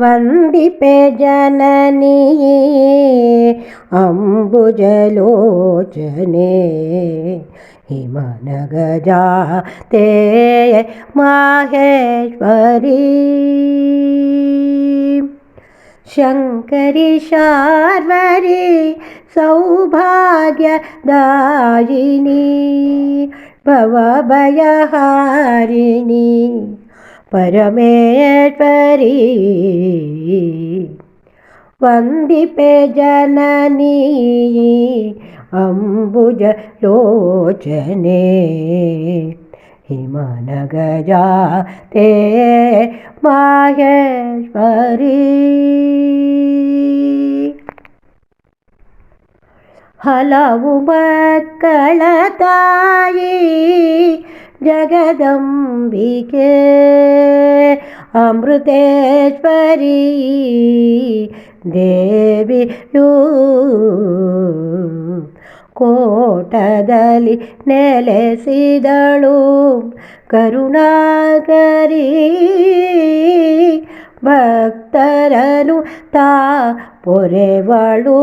वन्दिपे जननी अम्बुजलोचने हिमनगजा ते माहेश्वरी। शङ्करि शार्वरी सौभाग्यदायिनी भवभयहारिणी परमेश्वरी वन्दिपे जननी अम्बुजलोचने हिमनगजा ते माहेश्वरी ಹಲವು ಮಕ್ಕಳ ತಾಯಿ ಜಗದಂಬಿಕೆ. ಅಮೃತೇಶ್ವರಿ ದೇವಿಯೂ ಕೋಟದಲ್ಲಿ ನೆಲೆಸಿದಳು ಕರುಣಾಕರಿ. ಭಕ್ತರನು ತಾ ಪೊರೆವಳು.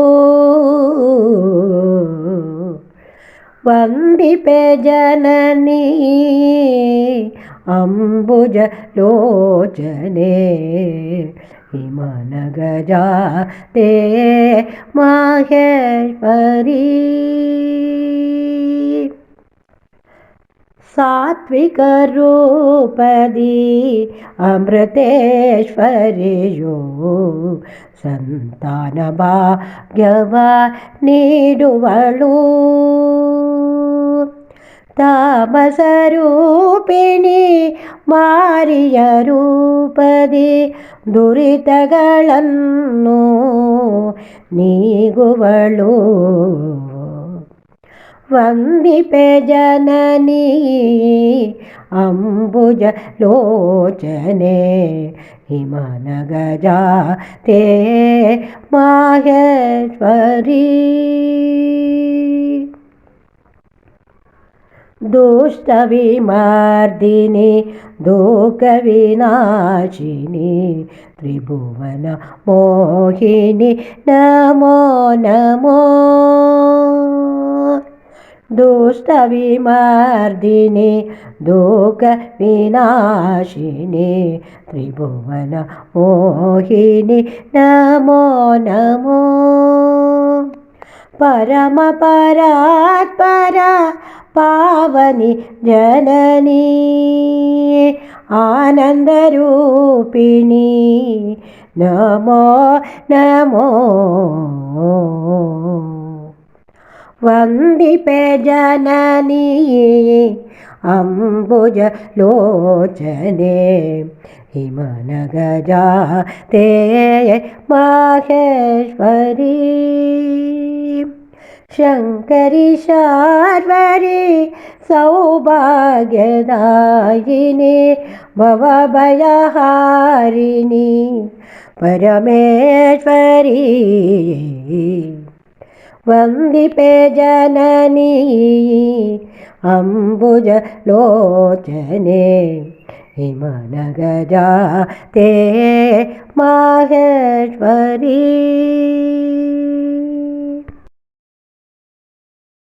वन्दिपे जननी अम्बुजलोचने हिमनगजा ते माहेश्वरी सात्विकरूपदी अमृतेश्वरियो सन्तानभाग्यवा नीडुवळू ತಾಮಸರೂಪಿಣಿ ಮಾರಿಯ ರೂಪದಿ ದುರಿತಗಳನ್ನು ನೀಗುವಳು ವಂದಿಪೆ ಜನನೀ ಅಂಬುಜ ಲೋಚನೆ ಹಿಮನಗಜಾತೆ ಮಾಹೇಶ್ವರಿ दुष्टविमर्दिनि दुःखविनाशिनि त्रिभुवन मोहिनि नमो नमो। दुष्टविमर्दिनि दुःखविनाशिनि त्रिभुवन मोहिनि नमो नमो। परमपरात्परा പാവനി ജനനീ ആനന്ദരൂപിണി നമോ നമോ. വന്ദിപ്പേ ജനനീ അംബുജലോചനേ ഹിമനഗജാ തേ മഹേശ്വരീ. ശങ്കരി ശാർവരി സൗഭാഗ്യദായിനി ഭവഭയഹാരിണി പരമേശ്വരി വന്ദിപേ ജനനീ അംബുജലോചനേ हिमनगजा ते माहेश्वरी